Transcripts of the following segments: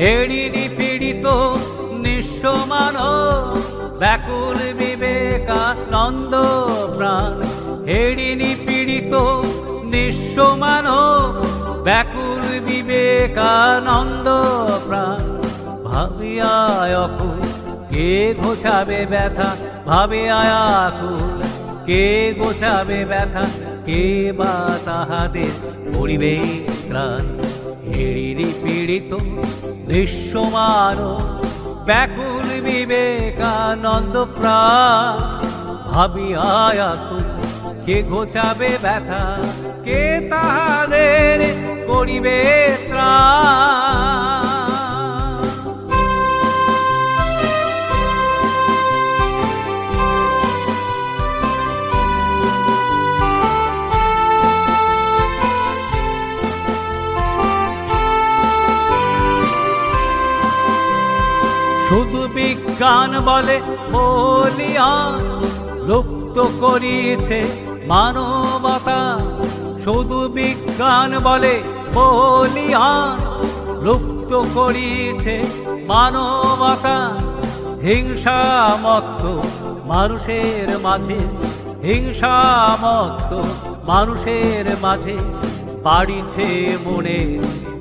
হেড়িনি পীড়িত, নিঃস্ব মানব, ব্যাকুল বিবেকানন্দ প্রাণ। হেড়িনি পীড়িত, নিঃস্ব মানব, ব্যাকুল বিবেকানন্দ প্রাণ। ভাবিয়ায় অকুল, কে ঘোষাবে ব্যথা? ভাবে আয়াকুল কে গোছাবে ব্যথা? কে বা তাহাদের করিবে ত্রাণ? হেড়িনি পীড়িত দৃশ্যমান ব্যাকুল বিবেকানন্দ প্রাণ। ভাবি আয়াতু কে ঘোচাবে ব্যথা? কে তাহাদের করিবে বিজ্ঞান বলে, বলিয়া লুপ্ত করিয়েছে মানবতা। শুধু বিজ্ঞান বলে, বলিয়া লুপ্ত করিয়েছে মানবতা। হিংসামত্ত মানুষের মাঝে হিংসামত্ত মানুষের মাঝে, বাড়িছে মনে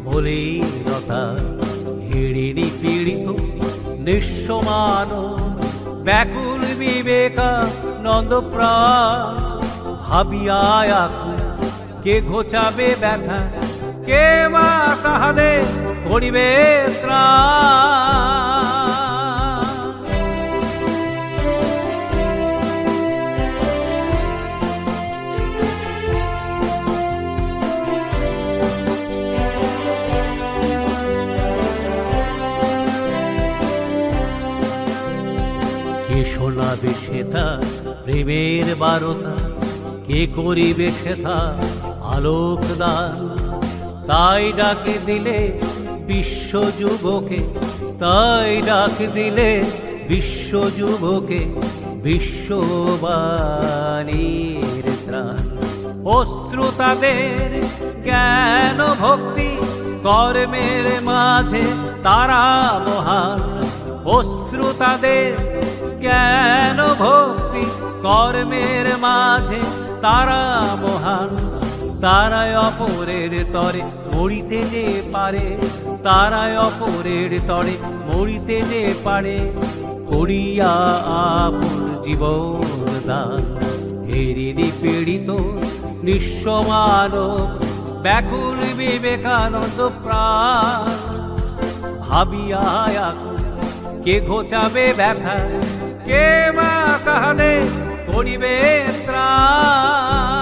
বলিরতা হিড়িনি নিঃস্বমান ব্যাকুল বিবেকা প্রাণ ভাবিয়ায় আকুল কে ঘোচাবে ব্যথা? কে বা তাহাদের করিবে ত্রাণ? কে শোনাবে সেথা প্রেমের বারতা, কে করিবে সেথা আলোক দান তাই ডাকে দিলে বিশ্ব যুবকে, তাই ডাক দিলে বিশ্ব যুবকে, বিশ্ববাণীর ত্রাণ। অশ্রু তাদের জ্ঞান ভক্তি, কর্মের মাঝে তারা মহান। অশ্রু তাদের জ্ঞান ভক্তি কর্মের মাঝে? তারা মহান, তারাই অপরের তরে মরিতে যে পারে, তারাই অপরের তরে মরিতে যে পারে। করিয়া আপন জীবন দান হেরিনি পীড়িত নিঃস্ব ব্যাকুল বিবেকানন্দ প্রাণ। ভাবিয়া কে ঘোচাবে ব্যথা কে বা কাহাদের করিবে ত্রাণ?